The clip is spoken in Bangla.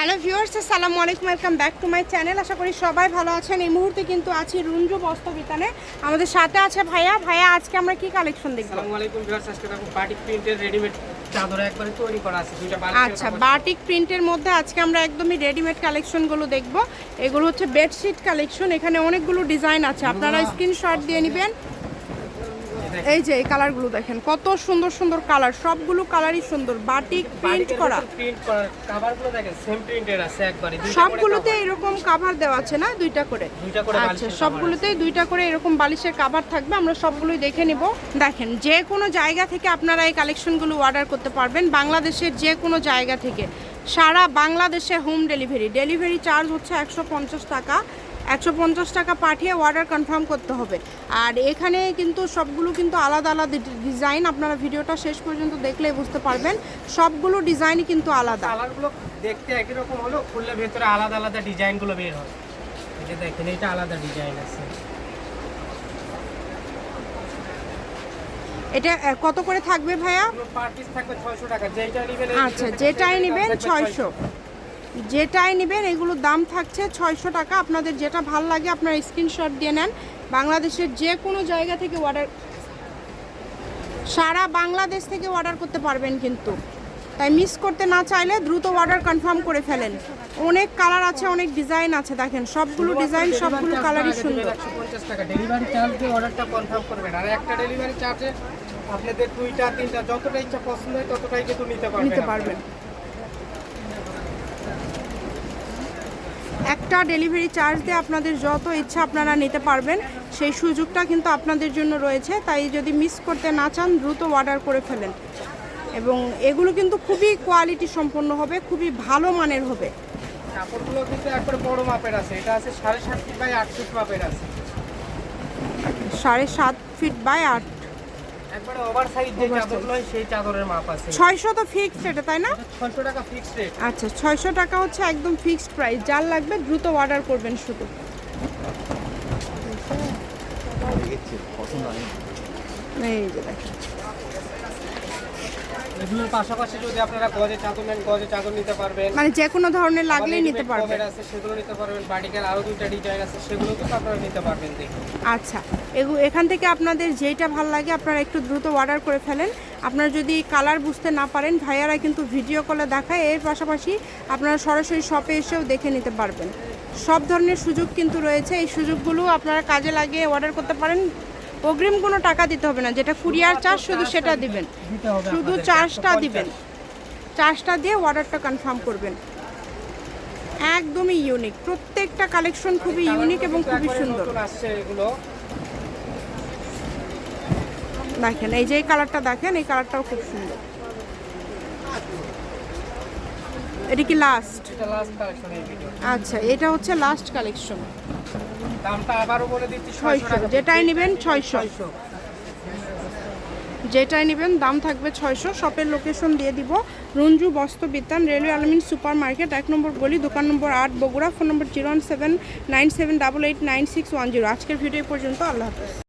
হ্যালো ভিউয়ার্স আসসালামু আলাইকুম welcome back to my channel. আশা করি সবাই ভালো আছেন। এই মুহূর্তে কিন্তু আছি রুঞ্জু বস্ত্রবিতানে। আমাদের সাথে আছে ভাইয়া। ভাইয়া আজকে আমরা কি কালেকশন দেখব? আসসালামু আলাইকুম ভিউয়ার্স আজকে দেখো বাটিক প্রিন্টের রেডিমেড চাদর একবারে তৈরি করা আছে দুইটা আচ্ছা বাটিক প্রিন্টের মধ্যে আজকে আমরা একদমই রেডিমেড কালেকশনগুলো দেখব। এগুলো হচ্ছে বেডশিট কালেকশন এখানে অনেকগুলো ডিজাইন আছে। আপনারা স্ক্রিনশট দিয়ে নেবেন। এই যে এই কালারগুলো দেখেন কত সুন্দর সুন্দর কালার সবগুলো কালারই সুন্দর বাটিক প্রিন্ট করা। প্রিন্ট করা কভারগুলো দেখেন সেম প্রিন্টের আছে একবারে সবগুলোতে এরকম কাভার দেওয়া আছে না দুইটা করে? দুইটা করে আচ্ছা সবগুলোতেই দুইটা করে এরকম বালিশের কাভার থাকবে আমরা সবগুলোই দেখে নিব। দেখেন যে কোনো জায়গা থেকে আপনারা এই কালেকশনগুলো অর্ডার করতে পারবেন বাংলাদেশের যে কোনো জায়গা থেকে। সারা বাংলাদেশে হোম ডেলিভারি ডেলিভারি চার্জ হচ্ছে একশো পঞ্চাশ টাকা। একশো পঞ্চাশ টাকা পাঠিয়ে অর্ডার কনফার্ম করতে হবে। আর এখানে কিন্তু সবগুলো কিন্তু আলাদা আলাদা ডিজাইন আপনারা ভিডিওটা শেষ পর্যন্ত দেখলেই বুঝতে পারবেন। সবগুলো ডিজাইনই কিন্তু আলাদা। কালারগুলো দেখতে একই রকম হলো খুললে ভেতরে আলাদা আলাদা ডিজাইনগুলো বের হয়। যে দেখেন এটা আলাদা ডিজাইন আছে। এটা কত করে থাকবে ভাইয়া? পার পিস থাকবে 600 টাকা। যেটা নেবেন আচ্ছা যেটাই নেবেন থাকবে ছয়শো। যেটাই নেবেন এগুলোর দাম থাকছে ছয়শো টাকা। আপনাদের যেটা ভালো লাগে আপনারা স্ক্রিনশট দিয়ে নেন। বাংলাদেশের যে কোনো জায়গা থেকে অর্ডার সারা বাংলাদেশ থেকে অর্ডার করতে পারবেন কিন্তু। তাই মিস করতে না চাইলে দ্রুত অর্ডার কনফার্ম করে ফেলেন। অনেক কালার আছে অনেক ডিজাইন আছে দেখেন। সবগুলো ডিজাইন সবগুলো কালারই সুন্দর। একশো পঞ্চাশ টাকা। ডেলিভারি চার্জ দিয়ে অর্ডারটা কনফার্ম করবেন। আর একটা ডেলিভারি চার্জে আপনাদের দুইটা তিনটা যতটা ইচ্ছা পছন্দ হয় ততটাই কিন্তু নিতে পারবেন নিতে পারবেন। একটা ডেলিভারি চার্জ দিয়ে আপনাদের যত ইচ্ছা আপনারা নিতে পারবেন সেই সুযোগটা কিন্তু আপনাদের জন্য রয়েছে। তাই যদি মিস করতে না চান দ্রুত অর্ডার করে ফেলেন। এবং এগুলো কিন্তু খুবই কোয়ালিটি সম্পন্ন হবে খুবই ভালো মানের হবে। কাপড়গুলো কিন্তু একবারে বড় মাপের আছে। এটা আছে সাড়ে সাত ফিট বাই আট ফিট মাপের আছে। সাড়ে সাত ফিট বাই আট একবারে ওভার সাইজ যে চাদরগুলো হয় সেই চাদরের মাপ আছে। ছয়শো তো ফিক্সড এটা তাই না? ছয়শো টাকা ফিক্সড রেট আচ্ছা ছয়শো টাকা হচ্ছে একদম ফিক্সড প্রাইস যার লাগবে দ্রুত অর্ডার করবেন শুধু। এই যে দেখেন। এগুলোর পাশাপাশি যদি আপনারা গজে চাদর নেন গজে চাদর নিতে পারবেন। মানে যে কোনো ধরনের লাগলেই নিতে পারবেন। আছে সেগুলো নিতে পারবেন। বাটিকের আরও দুইটা ডিজাইন আছে সেগুলো কিন্তু আপনারা নিতে পারবেন দেখুন। আচ্ছা এগু- এখান থেকে আপনাদের যেইটা ভালো লাগে আপনারা একটু দ্রুত অর্ডার করে ফেলেন। আপনারা যদি কালার বুঝতে না পারেন ভাইয়ারা কিন্তু ভিডিও কলে দেখায়। এর পাশাপাশি আপনারা সরাসরি শপে এসেও দেখে নিতে পারবেন। সব ধরনের সুযোগ কিন্তু রয়েছে। এই সুযোগগুলো আপনারা কাজে লাগিয়ে অর্ডার করতে পারেন। অগ্রিম কোনো টাকা দিতে হবে না যেটা কুরিয়ার চার্জ শুধু সেটা দিবেন। শুধু চার্জটা দিবেন। চার্জটা দিয়ে অর্ডারটা কনফার্ম করবেন। একদমই ইউনিক প্রত্যেকটা কালেকশন খুবই ইউনিক এবং খুবই সুন্দর। দেখেন এই যে এই কালারটা দেখেন এই কালারটাও খুব সুন্দর। এটা কি লাস্ট এটা লাস্ট কালেকশন এই ভিডিও আচ্ছা এটা হচ্ছে লাস্ট কালেকশন দামটা আবারও বলে দিচ্ছি ছয়শো 600 টাকা। যেটাই নেবেন ছয়শো। 600 যেটাই নেবেন দাম থাকবে ছয়শো। শপের লোকেশন দিয়ে দিব। Ranju Bastra Bitan railway Alamin super market এক নম্বর গলি দোকান নম্বর আট Bogura phone number zero one seven nine seven double eight nine six one zero. আজকের ভিডিও পর্যন্ত আল্লাহ হাফেজ।